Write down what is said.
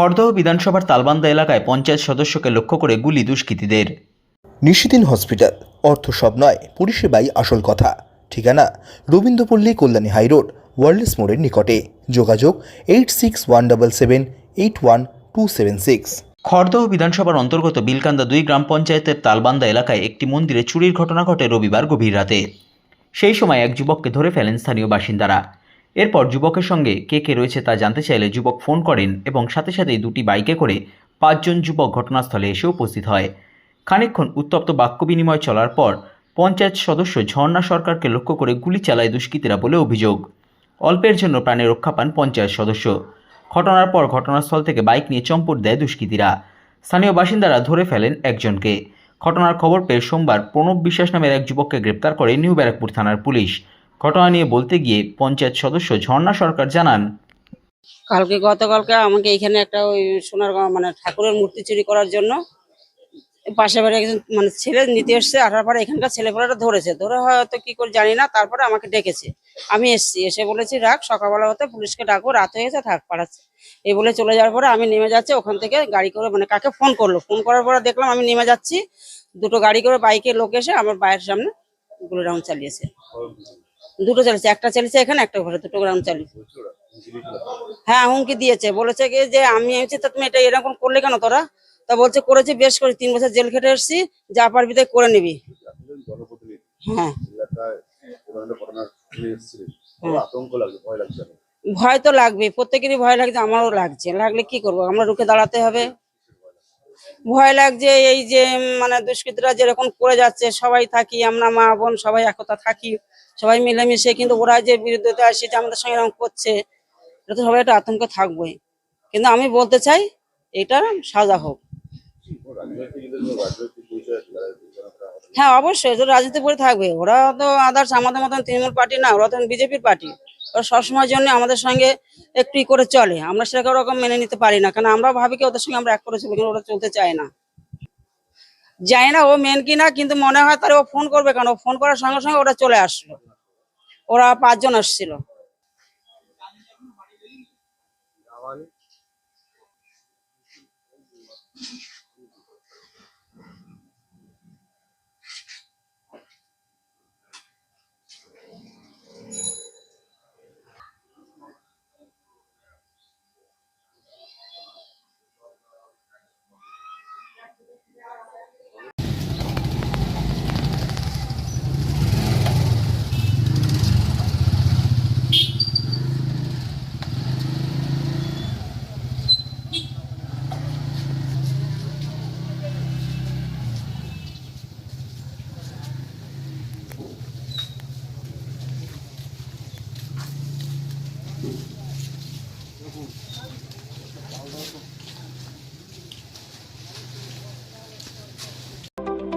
খড়দহ বিধানসভার তালবান্দা এলাকায় পঞ্চায়েত সদস্যকে লক্ষ্য করে গুলি দুষ্কৃতীদের। নিশিদিন হসপিটাল অর্থ সব নয় পরিষেবাই আসল কথা। ঠিকানা রবীন্দ্রপল্লী কল্যাণী হাইরোড ওয়ার্ল্ডস মোড়ের নিকটে। যোগাযোগ eight six one double seven eight one two seven six Khardah বিধানসভার অন্তর্গত বিলকান্দা দুই গ্রাম পঞ্চায়েতের তালবান্দা এলাকায় একটি মন্দিরে চুরির ঘটনা ঘটে রবিবার গভীর রাতে। সেই সময় এক যুবককে ধরে ফেলেন স্থানীয় বাসিন্দারা। এরপর যুবকের সঙ্গে কে কে রয়েছে তা জানতে চাইলে যুবক ফোন করেন এবং সাথে সাথেই দুটি বাইকে করে পাঁচজন যুবক ঘটনাস্থলে এসে উপস্থিত হয়। খানিকক্ষণ উত্তপ্ত বাক্য বিনিময় চলার পর পঞ্চায়েত সদস্য ঝর্ণা সরকারকে লক্ষ্য করে গুলি চালায় দুষ্কৃতীরা বলে অভিযোগ। অল্পের জন্য প্রাণে রক্ষা পান পঞ্চায়েত সদস্য। ঘটনার পর ঘটনাস্থল থেকে বাইক নিয়ে চম্পট দেয় দুষ্কৃতীরা। স্থানীয় বাসিন্দারা ধরে ফেলেন একজনকে। ঘটনার খবর পেয়ে সোমবার প্রণব বিশ্বাস নামের এক যুবককে গ্রেপ্তার করে নিউ ব্যারাকপুর থানার পুলিশ। ঘটনা নিয়ে বলতে গিয়ে পঞ্চায়েত সদস্য ঝর্ণা সরকার জানান, কালকে গতকালকে আমাকে এখানে একটা ওই সোনার মানে ঠাকুরের মূর্তি চুরি করার জন্য পাশে বাড়ি একজন মানে ছেলে নিতে এসছে, আসার পরে এখানকার ছেলেপেলাটা ধরেছে। ধরে হয়তো কি করে জানি না, তারপরে আমাকে ডেকেছে। আমি এসছি, এসে বলেছি, রাখ, সকালবেলা হতে পুলিশকে ডাকবো রাত হয়ে গেছে, থাক পাড়াচ্ছে এই বলে চলে যাওয়ার পরে আমি নেমে যাচ্ছি, ওখান থেকে গাড়ি করে মানে কাকে ফোন করল। ফোন করার পরে দেখলাম আমি নেমে যাচ্ছি, দুটো গাড়ি করে বাইকে লোক এসে আমার বাইরের সামনে গুলো রাউন্ড চালিয়েছে। দুটো চালিয়েছে একটা চালিয়েছে এখানে, একটা ঘরে, দুটো গ্রাম চালিয়েছে হ্যাঁ হুমকি দিয়েছে। বলেছে কি যে আমি হচ্ছে, তা তুমি এটা এরকম করলে কেন তোরা? তা বলছে, করেছি বেশ করে, তিন বছর জেল খেটে এসেছি, যা পারবি তাই করে নিবি। হ্যাঁ। না। ভয় তো লাগবে প্রত্যেকেরই ভয় লাগছে, আমারও লাগছে। লাগলে কি করব? আমরা রুখে দাঁড়াতে হবে। ভয় লাগছে এই যে মানে দুষ্কৃতীরা যেরকম করে যাচ্ছে, সবাই থাকি, আমরা মা বোন সবাই একতা থাকি, সবাই মিলেমিশে, কিন্তু ওরা যে বিরুদ্ধে আসে যে আমাদের সঙ্গে এরকম করছে, এটা তো সবাই একটা আতঙ্ক থাকবোই কিন্তু আমি বলতে চাই, এটা সাজা হোক। হ্যাঁ অবশ্যই রাজনীতি করে থাকবে, ওরা তো আদার্স আমাদের মতন তৃণমূল পার্টি না, ওরা তো বিজেপির পার্টি ওরা সবসময়ের জন্য আমাদের সঙ্গে একটু করে চলে। আমরা সেটাকে ওরকম মেনে নিতে পারি না, কারণ আমরা ভাবি কি ওদের সঙ্গে আমরা এক করে চলবো কিন্তু ওরা চলতে চায় না। জানি না ও মেন কি না কিন্তু মনে হয় তার ও ফোন করবে কেন? ও ফোন করার সঙ্গে সঙ্গে ওরা চলে আসলো। ওরা পাঁচজন আসছিল।